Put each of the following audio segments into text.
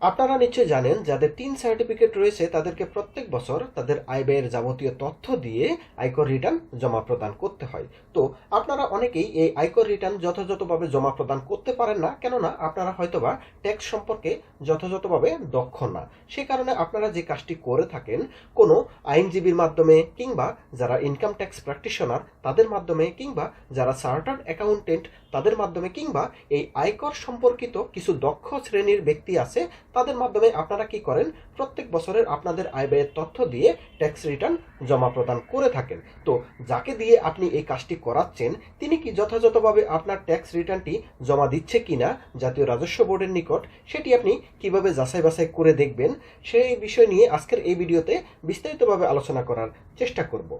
আপনারা নিশ্চয়ই জানেন, যাদের তিন সার্টিফিকেট রয়েছে, তাদেরকে প্রত্যেক বছর তাদের আয় ব্যয়ের যাবতীয় তথ্য দিয়ে আয়কর রিটার্ন জমা প্রদান করতে হয়। তো, আপনারা অনেকেই এই আয়কর রিটার্ন যথাযথভাবে জমা প্রদান করতে পারেন না, কেননা আপনারা হয়তোবা ট্যাক্স সম্পর্কে যথাযথভাবে দক্ষ না। সে কারণে আপনারা যে কাজটি করে থাকেন, কোনো আইনজীবীর মাধ্যমে কিংবা যারা ইনকাম ট্যাক্স প্র্যাকটিশনার তাদের মাধ্যমে কিংবা যারা চার্টার্ড অ্যাকাউন্টেন্ট তাদের মাধ্যমে কিংবা এই আয়কর সম্পর্কিত কিছু দক্ষ শ্রেণির ব্যক্তি আছে তাদের মাধ্যমে আপনারা কি করেন? প্রত্যেক বছরের আপনাদের আয় ব্যয়ের তথ্য দিয়ে ট্যাক্স রিটার্ন জমা প্রদান করে থাকেন। তো যাকে দিয়ে আপনি এই কাজটি করাচ্ছেন, তিনি কি যথাযথভাবে আপনার ট্যাক্স রিটার্নটি জমা দিচ্ছে কিনা জাতীয় রাজস্ব বোর্ডের নিকট, সেটি আপনি কীভাবে যাচাই বাছাই করে দেখবেন, সেই বিষয় নিয়ে আজকের এই ভিডিওতে বিস্তারিতভাবে আলোচনা করার চেষ্টা করব।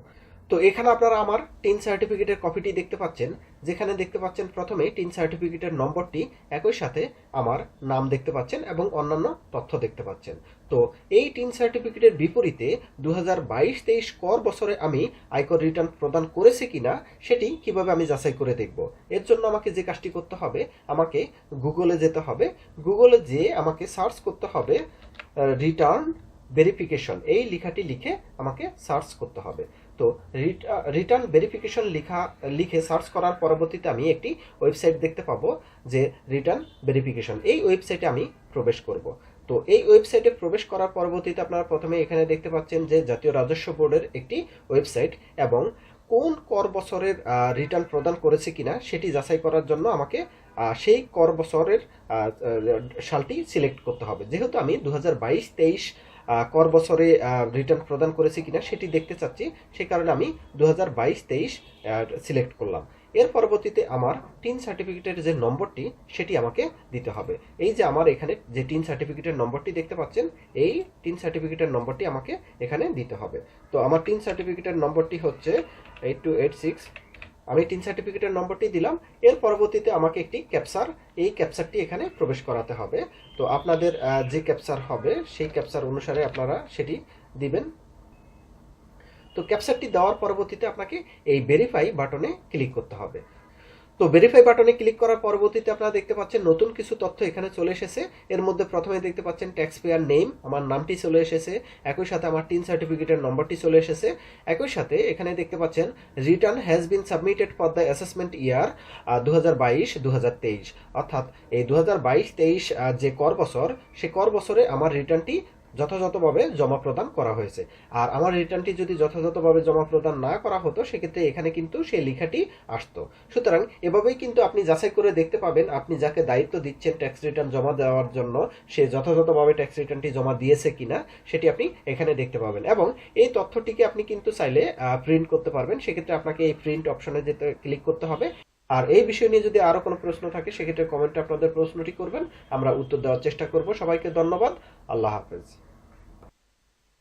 তো এখানে আপনারা আমার টিন সার্টিফিকেটের কপিটি দেখতে পাচ্ছেন, যেখানে দেখতে পাচ্ছেন প্রথমে টিন সার্টিফিকেটের নম্বরটি, একই সাথে আমার নাম দেখতে পাচ্ছেন এবং অন্যান্য তথ্য দেখতে পাচ্ছেন। তো এই টিন সার্টিফিকেটের বিপরীতে দু হাজার বাইশ তেইশ কর বছরে আমি আয়কর রিটার্ন প্রদান করেছি কিনা, সেটি কীভাবে আমি যাচাই করে দেখব? এর জন্য আমাকে যে কাজটি করতে হবে, আমাকে গুগলে যেতে হবে। গুগলে যেয়ে আমাকে সার্চ করতে হবে রিটার্ন ভেরিফিকেশন। এই লেখাটি লিখে আমাকে সার্চ করতে হবে। তো রিটার্ন ভেরিফিকেশন লিখা, লিখে সার্চ করার পরবর্তীতে আমি একটি ওয়েবসাইট দেখতে পাবো যে রিটার্ন ভেরিফিকেশন এই ওয়েবসাইটে আমি প্রবেশ করব। তো এই ওয়েবসাইটে প্রবেশ করার পরবর্তীতে আপনারা প্রথমে এখানে দেখতে পাচ্ছেন যে জাতীয় রাজস্ব বোর্ডের একটি ওয়েবসাইট এবং কোন কর বছরের রিটার্ন প্রদান করেছে কিনা সেটি যাচাই করার জন্য আমাকে সেই কর বছরের সালটি সিলেক্ট করতে হবে। যেহেতু আমি দু হাজার বাইশ, তেইশ কর বছরে রিটার্ন প্রদান করেছি কিনা সেটি দেখতে চাচ্ছি। সে কারণে আমি দু হাজার বাইশ তেইশ সিলেক্ট করলাম। এর পরবর্তীতে আমার টিন সার্টিফিকেটের যে নম্বরটি, সেটি আমাকে দিতে হবে। এই যে আমার এখানে যে টিন সার্টিফিকেটের নম্বরটি দেখতে পাচ্ছেন, এই টিন সার্টিফিকেটের নম্বরটি আমাকে এখানে দিতে হবে। তো আমার টিন সার্টিফিকেটের নম্বরটি হচ্ছে এইট টু এইট সিক্স আমি টিন সার্টিফিকেটের নম্বরটি দিলাম। এর পরবর্তীতে আমাকে একটি ক্যাপসার এই ক্যাপসারটি এখানে প্রবেশ করাতে হবে। তো আপনাদের যে ক্যাপসার হবে, সেই ক্যাপসার অনুসারে আপনারা সেটি দিবেন। তো ক্যাপচারটি দেওয়ার পরবর্তীতে আপনাকে এই ভেরিফাই বাটনে ক্লিক করতে হবে। তো ভেরিফাই বাটনে ক্লিক করার পরবর্তীতে আপনারা দেখতে পাচ্ছেন নতুন কিছু তথ্য এখানে চলে এসেছে। এর মধ্যে প্রথমে দেখতে পাচ্ছেন ট্যাক্স পেয়ার নেম আমার নামটি চলে এসেছে। একই সাথে আমার টিন সার্টিফিকেটের নম্বরটি চলে এসেছে। একই সাথে এখানে দেখতে পাচ্ছেন return has been submitted for the assessment year দু হাজার বাইশ দু হাজার তেইশ। অর্থাৎ এই দু হাজার বাইশ, তেইশ যে কর বছর সে কর বছরে আমার রিটার্নটি যথাযথভাবে জমা প্রদান করা হয়েছে। আর আমার রিটার্নটি যদি যথাযথভাবে জমা প্রদান না করা হতো, সেক্ষেত্রে এখানে কিন্তু সেই লেখাটি আসতো। সুতরাং এভাবেই কিন্তু আপনি যাচাই করে দেখতে পাবেন আপনি যাকে দায়িত্ব দিচ্ছেন ট্যাক্স রিটার্ন জমা দেওয়ার জন্য, সে যথাযথভাবে ট্যাক্স রিটার্নটি জমা দিয়েছে কিনা, সেটি আপনি এখানে দেখতে পাবেন। এবং এই তথ্যটিকে আপনি কিন্তু চাইলে প্রিন্ট করতে পারবেন। সেক্ষেত্রে আপনাকে এই প্রিন্ট অপশনে যেতে ক্লিক করতে হবে। আর এই বিষয় নিয়ে যদি আরও কোনো প্রশ্ন থাকে, সেক্ষেত্রে কমেন্টে আপনাদের প্রশ্নটি করবেন। আমরা উত্তর দেওয়ার চেষ্টা করব। সবাইকে ধন্যবাদ। আল্লাহ হাফেজ।